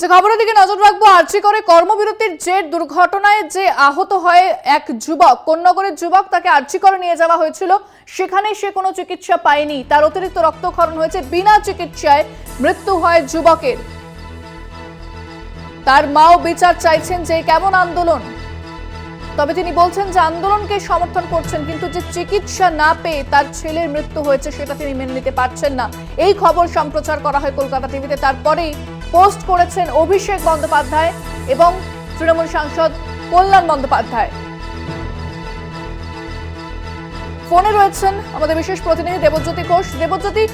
যে খবরের দিকে নজর রাখব, আর্জি করে কর্মবিরতির জের দুর্ঘটনায় যে আহত হয় এক যুবক, কোন্নগরের যুবক তাকে আর্জি করে নিয়ে যাওয়া হয়েছিল। সেখানে সে কোনো চিকিৎসা পায়নি। তার অতিরিক্ত রক্তক্ষরণ হয়েছে। বিনা চিকিৎসায় মৃত্যু হয় যুবকের। তার মাও বিচার চাইছেন যে কেমন আন্দোলন। তবে তিনি বলছেন যে আন্দোলনকে সমর্থন করছেন, কিন্তু যে চিকিৎসা না পেয়ে তার ছেলের মৃত্যু হয়েছে, সেটা তিনি মেনে নিতে পারছেন না। এই খবর সম্প্রচার করা হয় কলকাতা টিভিতে। তারপরেই পোস্ট করেছেন অভিষেক বন্দ্যোপাধ্যায় এবং তৃণমূল সাংসদ কল্যাণ বন্দ্যোপাধ্যায়। ফোনে রয়েছেন আমাদের বিশেষ প্রতিনিধি দেবজ্যোতি ঘোষ। দেবজ্যোতি,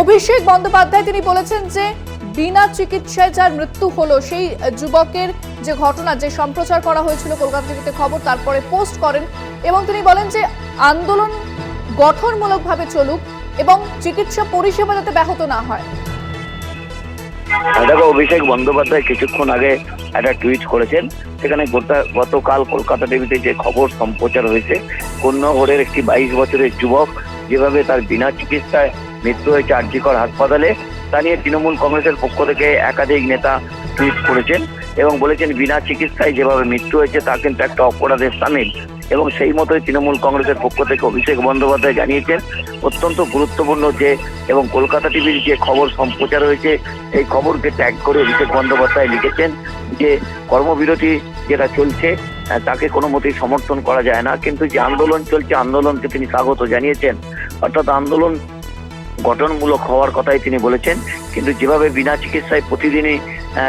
অভিষেক বন্দ্যোপাধ্যায় তিনি বলেছেন যে বিনা চিকিৎসায় যার মৃত্যু হলো, সেই যুবকের যে ঘটনা, যে সম্প্রচার করা হয়েছিল কলকাতা টিভিতে খবর, তারপরে পোস্ট করেন এবং তিনি বলেন যে আন্দোলন গঠনমূলকভাবে চলুক এবং চিকিৎসা পরিষেবা যাতে ব্যাহত না হয়। দেখো, অভিষেক বন্দ্যোপাধ্যায় কিছুক্ষণ আগে একটা টুইট করেছেন, সেখানে গতকাল কলকাতা টিভিতে যে খবর সম্প্রচার হয়েছে কন্যাগড়ের একটি বাইশ বছরের যুবক যেভাবে তার বিনা চিকিৎসায় মৃত্যু হয়েছে আরজিকর হাসপাতালে, তা নিয়ে তৃণমূল কংগ্রেসের পক্ষ থেকে একাধিক নেতা টুইট করেছেন এবং বলেছেন, বিনা চিকিৎসায় যেভাবে মৃত্যু হয়েছে, তা কিন্তু একটা অপরাধের সামিল। এবং সেই মতোই তৃণমূল কংগ্রেসের পক্ষ থেকে অভিষেক বন্দ্যোপাধ্যায় জানিয়েছেন, অত্যন্ত গুরুত্বপূর্ণ যে এবং কলকাতা টিভির যে খবর সম্প্রচার হয়েছে, এই খবরকে ট্যাগ করে অভিষেক বন্দ্যোপাধ্যায় লিখেছেন যে কর্মবিরতি যেটা চলছে তাকে কোনো মতেই সমর্থন করা যায় না। কিন্তু যে আন্দোলন চলছে, আন্দোলনকে তিনি স্বাগত জানিয়েছেন। অর্থাৎ আন্দোলন গঠনমূলক হওয়ার কথাই তিনি বলেছেন। কিন্তু যেভাবে বিনা চিকিৎসায় প্রতিদিনই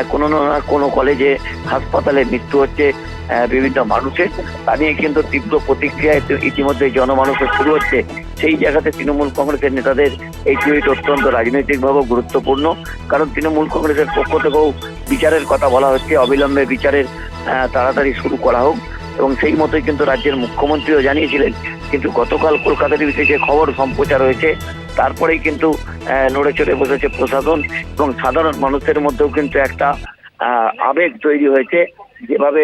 কোনো না কোনো কলেজে হাসপাতালে মৃত্যু হচ্ছে বিভিন্ন মানুষের। তা নিয়ে কিন্তু তীব্র প্রতিক্রিয়া ইতি- ইতিমধ্যে জনমানুষের শুরু হচ্ছে। সেই জায়গাতে তৃণমূল কংগ্রেসের নেতাদের এই টুইট অত্যন্ত রাজনৈতিকভাবে গুরুত্বপূর্ণ। কারণ তৃণমূল কংগ্রেসের পক্ষ থেকেও বিচারের কথা বলা হচ্ছে। অবিলম্বে বিচারের তাড়াতাড়ি শুরু করা হোক। এবং সেই মতোই কিন্তু রাজ্যের মুখ্যমন্ত্রীও জানিয়েছিলেন, কিন্তু গতকাল কলকাতা টিভিতে যে খবর সম্প্রচার হয়েছে তারপরেই কিন্তু নড়ে চড়ে বসেছে প্রশাসন এবং সাধারণ মানুষের মধ্যেও কিন্তু একটা আবেগ তৈরি হয়েছে। যেভাবে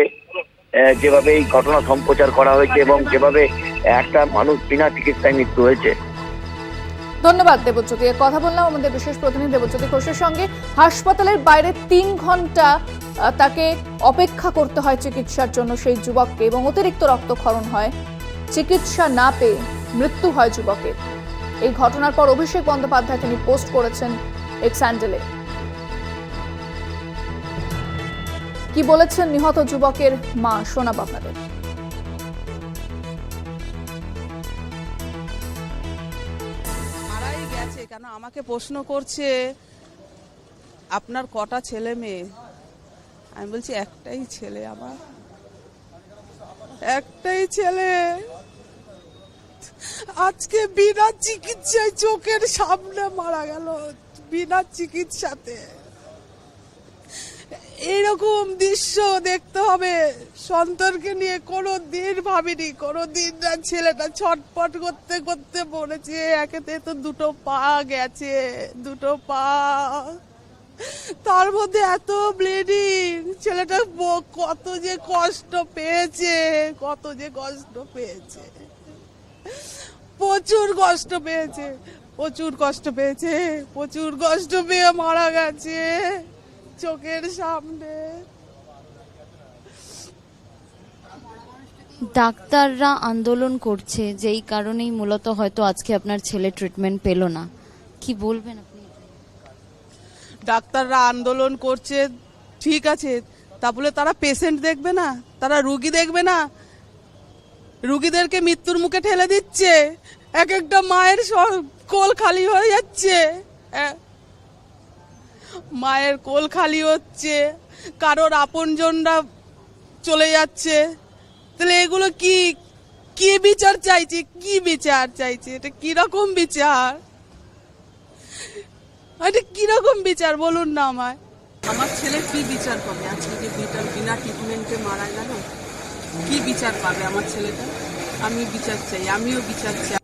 যেভাবে এই ঘটনা সম্প্রচার করা হয়েছে এবং যেভাবে একটা মানুষ বিনা চিকিৎসায় মৃত্যু হয়েছে। ধন্যবাদ দেবজ্যোতি। কথা বললাম আমাদের বিশেষ প্রতিনিধি দেবজ্যোতি ঘোষের সঙ্গে। হাসপাতালের বাইরে তিন ঘণ্টা তাকে অপেক্ষা করতে হয় চিকিৎসার জন্য সেই যুবককে এবং অতিরিক্ত রক্তক্ষরণ হয়। চিকিৎসা না পেয়ে মৃত্যু হয় যুবকের। এই ঘটনার পর অভিষেক বন্দ্যোপাধ্যায় তিনি পোস্ট করেছেন এক্স হ্যান্ডেলে কি বলেছেন নিহত যুবকের মা? শোনাব আপনাদের। মারাই গেছে, কেন আমাকে প্রশ্ন করছে, আপনার কটা ছেলে মেয়ে? আমি বলছি, একটাই ছেলে আমার। একটাই ছেলে। আজকে বিনা চিকিৎসায় চোখের সামনে মারা গেল, বিনা চিকিৎসাতে। এইরকম দৃশ্য দেখতে হবে। সন্তানকে নিয়ে কোনো দিন ভাবিনি কোনো দিন না ছেলেটা ছটপট করতে করতে পড়েছে একেতে তো দুটো পা গেছে, দুটো পা। তার মধ্যে এত ব্লিডিং ছেলেটা কত যে কষ্ট পেয়েছে, কত যে কষ্ট পেয়েছে। প্রচুর কষ্ট পেয়েছে প্রচুর কষ্ট পেয়েছে প্রচুর কষ্ট পেয়ে মারা গেছে চোখের সামনে। ডাক্তাররা আন্দোলন করছে যেই কারণেই মূলত হয়তো আজকে আপনার ছেলে ট্রিটমেন্ট পেল না। কি বলবেন আপনি? ডাক্তাররা আন্দোলন করছে ঠিক আছে তা বলে তারা পেশেন্ট দেখবে না তারা রুগী দেখবে না রুগীদেরকে মৃত্যুর মুখে ঠেলে দিচ্ছে এক একটা মায়ের কোল খালি হয়ে যাচ্ছে। মায়ের কোল খালি হচ্ছে, কারোর আপনজনরা চলে যাচ্ছে। তাহলে এগুলো কি কি বিচার চাইছে? কি বিচার চাইছে? এটা কীরকম বিচার? এটা কীরকম বিচার? বলুন না আমায়। আমার ছেলে কি বিচার পাবে? আজকে যে বিটা বিনা ট্রিটমেন্টে মারা গেল, কি বিচার পাবে আমার ছেলেটা? আমি বিচার চাই, আমিও বিচার চাই।